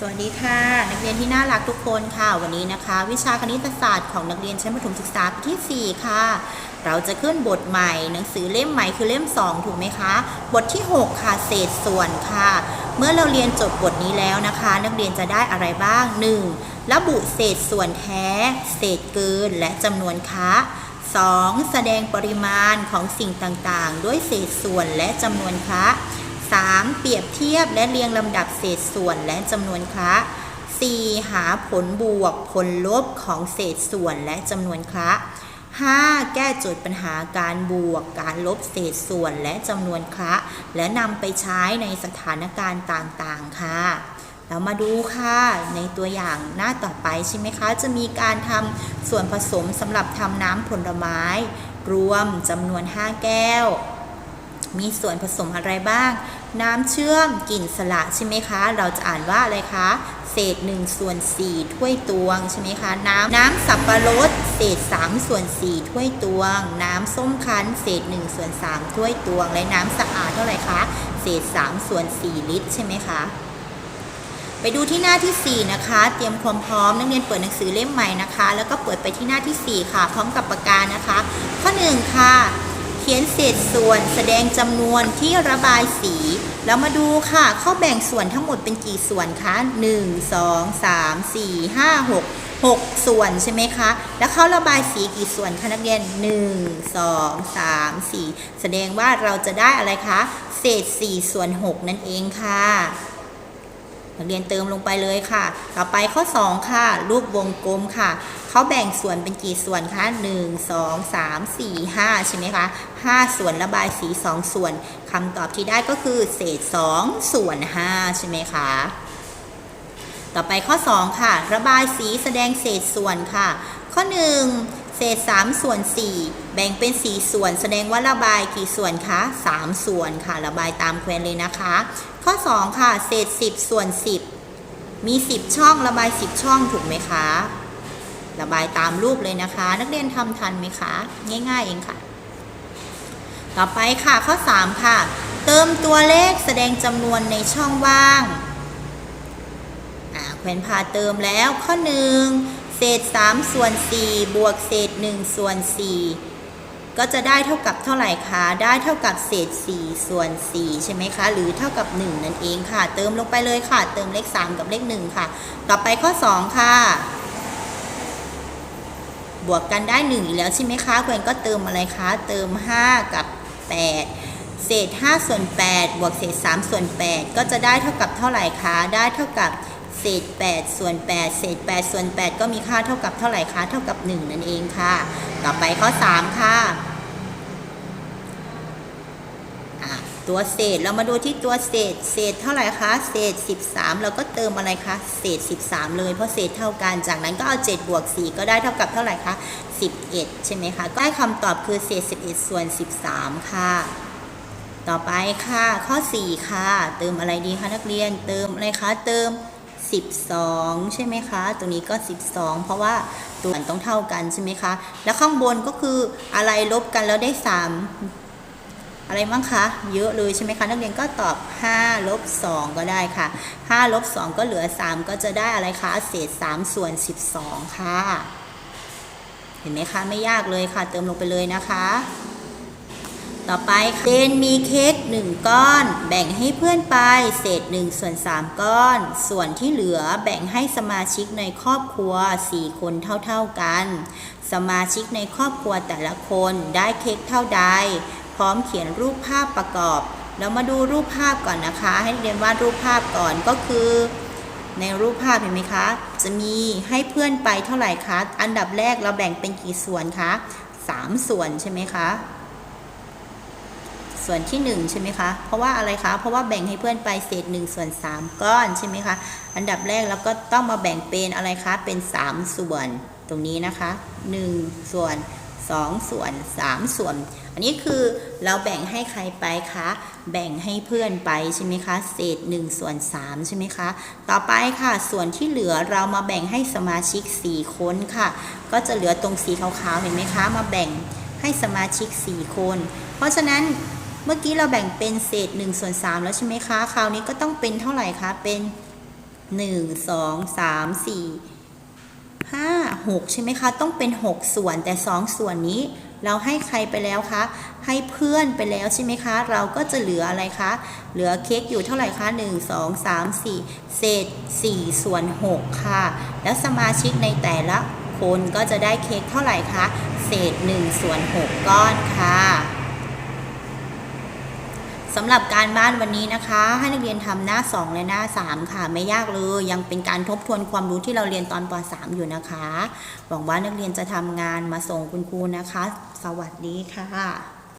สวัสดีค่ะ นักเรียนที่น่ารักทุกคนค่ะ วันนี้นะคะ วิชาคณิตศาสตร์ของนักเรียนชั้นประถมศึกษาปีที่ 4 ค่ะ เราจะขึ้นบทใหม่ หนังสือเล่มใหม่คือเล่ม 2 ถูกไหมคะ บทที่ 6 ค่ะ เศษส่วนค่ะ เมื่อเราเรียนจบบทนี้แล้วนะคะ นักเรียนจะได้อะไรบ้าง 1. ระบุเศษส่วนแท้ เศษเกิน และจำนวนคะ 2. แสดงปริมาณของสิ่งต่างๆ ด้วยเศษส่วนและจำนวนคะ 3. เปรียบเทียบและเรียงลำดับเศษส่วนและจำนวนคะ 4. หาผลบวกผลลบของเศษส่วนและจำนวนคะ 5. แก้โจทย์ปัญหาการบวกการลบเศษส่วนและจำนวนคะและนำไปใช้ในสถานการณ์ต่างๆ ค่ะ เรามาดูค่ะ ในตัวอย่างหน้าต่อไปใช่ไหมคะ จะมีการทำส่วนผสมสำหรับทำน้ำผลไม้ รวมจำนวน 5 แก้ว มีส่วนผสมอะไรบ้าง น้ำเชื่อมกลิ่นสละใช่ไหมคะ เราจะอ่านว่าอะไรคะ เศษ1ส่วน4ถ้วยตวงใช่ไหมคะ น้ำน้ำสับปะรดเศษ3ส่วน4ถ้วยตวง น้ำส้มคั้นเศษ1ส่วน3ถ้วยตวง และน้ำสะอาดเท่าไหร่คะ เศษ3ส่วน4ลิตรใช่ไหมคะไปดูที่หน้าที่ 4 นะคะ เตรียมความพร้อมนักเรียนเปิดหนังสือเล่มใหม่นะคะ แล้วก็เปิดไปที่หน้าที่ 4 ค่ะ พร้อมกับปากกานะคะ ข้อ 1 ค่ะ ขียนเศษส่วนแสดงจำนวนที่ระบายสี แล้วมาดูค่ะ เขาแบ่งส่วนทั้งหมดเป็นกี่ส่วนคะ1 2 3 4 5 6 6 ส่วนใช่ไหมคะ แล้วเขาระบายสีกี่ส่วนคะนักเรียน 1 2 3 4 แสดงว่าเราจะได้อะไรคะ เศษ 4 ส่วน 6 นั่นเองค่ะ นักเรียนเติมลงไปเลยค่ะ ต่อไปข้อ 2 ค่ะ รูปวงกลมค่ะ เขาแบ่งส่วนเป็นกี่ส่วนคะ1 2 3 4 5 ใช่ไหมคะ 5 ส่วนระบายสี 2 ส่วนคำตอบที่ได้ก็คือเศษ 2 ส่วน 5 ใช่ไหมคะ ต่อไปข้อ 2 ค่ะ ระบายสีแสดงเศษส่วนค่ะ ข้อ 1 เศษ3ส่วน4แบ่งเป็น 4 ส่วน แสดงว่าระบายกี่ส่วนคะ3ส่วนค่ะ ระบายตามแควนเลยนะคะ ข้อ 2 ค่ะ เศษ 10 ส่วน 10 มี 10 ช่องระบาย 10 ช่องถูกไหมคะ ระบายตามรูปเลยนะคะ นักเรียนทำทันไหมคะ ง่าย ๆ เองค่ะ ต่อไปค่ะข้อ 3 ค่ะ เติมตัวเลขแสดงจำนวนในช่องว่างแขวนพาเติมแล้วข้อ 1 เศษ3ส่วน4บวกเศษ1ส่วน4ก็จะได้เท่ากับเท่าไหร่คะ ได้เท่ากับเศษ4ส่วน4ใช่ไหมคะ หรือเท่ากับ 1 นั่นเองค่ะ เติมลงไปเลยค่ะ เติมเลข 3 กับเลข 1 ค่ะ ต่อไปข้อ 2 ค่ะ บวกกันได้ 1 อีกแล้วใช่ไหมคะแขวนก็เติมอะไรคะ เติม 5 กับ 8เศษ 5 ส่วน 8 บวกเศษ 3 ส่วน 8 ก็จะได้เท่ากับเท่าไหร่คะ ได้เท่ากับ เศษ 8 ส่วน 8 เศษ 8 ส่วน 8 ก็มีค่าเท่ากับเท่าไหร่คะ เท่ากับ 1 นั่นเองค่ะ ต่อไปข้อ 3ค่ะอะตัวเศษเรามาดูที่ตัวเศษ เศษเท่าไหร่คะเศษ 13 เราก็เติมอะไรคะเศษ 13 เลยเพราะเศษเท่ากันจากนั้นก็เอา 7 บวก 4 ก็ได้เท่ากับเท่าไหร่คะ11 ใช่ไหมคะก็ได้คำตอบคือเศษ 11 ส่วน 13 ค่ะ ต่อไปค่ะ ข้อ 4 ค่ะ เติมอะไรดีคะนักเรียนเติมอะไรคะเติม 12 ใช่ไหมคะ ตัวนี้ก็ 12 เพราะว่าตัวมันต้องเท่ากันใช่ไหมคะ แล้วข้างบนก็คืออะไรลบกันแล้วได้ 3 อะไรมั้งคะ เยอะเลยใช่ไหมคะ นักเรียนก็ตอบ 5 ลบ 2 ก็ได้ค่ะ 5 ลบ 2 ก็เหลือ 3 ก็จะได้อะไรคะ เศษ 3 ส่วน 12 ค่ะ เห็นไหมคะ ไม่ยากเลยค่ะ เติมลงไปเลยนะคะ ต่อไปเจนมีเค้ก1 ก้อน แบ่งให้เพื่อนไป เศษ1ส่วน3 ก้อน ส่วนที่เหลือแบ่งให้สมาชิกในครอบครัว 4 คนเท่าๆกัน สมาชิกในครอบครัวแต่ละคนได้เค้กเท่าใด พร้อมเขียนรูปภาพประกอบ เรามาดูรูปภาพก่อนนะคะ ให้เรียนวาดรูปภาพก่อนก็คือ ในรูปภาพเห็นไหมคะ จะมีให้เพื่อนไปเท่าไหร่คะ อันดับแรกเราแบ่งเป็นกี่ส่วนคะ 3 ส่วนใช่ไหมคะ ส่วนที่ 1 ใช่ไหมคะ เพราะว่าอะไรคะ เพราะว่าแบ่งให้เพื่อนไปเศษ1ส่วน3 ก้อนใช่ไหมคะ อันดับแรกเราก็ต้องมาแบ่งเป็นอะไรคะ เป็น 3 ส่วนตรงนี้นะคะ 1 ส่วน 2 ส่วน 3 ส่วน อันนี้คือเราแบ่งให้ใครไปคะ แบ่งให้เพื่อนไปใช่ไหมคะ เศษ1ส่วน3ใช่ไหมคะ ต่อไปค่ะ ส่วนที่เหลือเรามาแบ่งให้สมาชิก 4 คนค่ะ ก็จะเหลือตรงสีขาวๆเห็นไหมคะ มาแบ่งให้สมาชิก 4 คน เพราะฉะนั้น เมื่อกี้เราแบ่งเป็นเศษ1ส่วน3แล้วใช่ไหมคะ คราวนี้ก็ต้องเป็นเท่าไหร่คะ เป็นหนึ่งสองสามสี่ห้าหกใช่ไหมคะ ต้องเป็นหกส่วนแต่สองส่วนนี้ เราให้ใครไปแล้วคะ ให้เพื่อนไปแล้วใช่ไหมคะ เราก็จะเหลืออะไรคะ เหลือเค้กอยู่เท่าไหร่คะหนึ่งสองสามสี่เศษสี่ส่วนหกค่ะ แล้วสมาชิกในแต่ละคนก็จะได้เค้กเท่าไหร่คะ เศษหนึ่งส่วนหกก้อนค่ะ สำหรับการบ้านวันนี้นะคะ ให้นักเรียนทำหน้า 2 และหน้า 3 ค่ะ ไม่ยากเลย ยังเป็นการทบทวนความรู้ที่เราเรียนตอนป .3 อยู่นะคะ หวังว่านักเรียนจะทำงานมาส่งคุณครูนะคะ สวัสดีค่ะ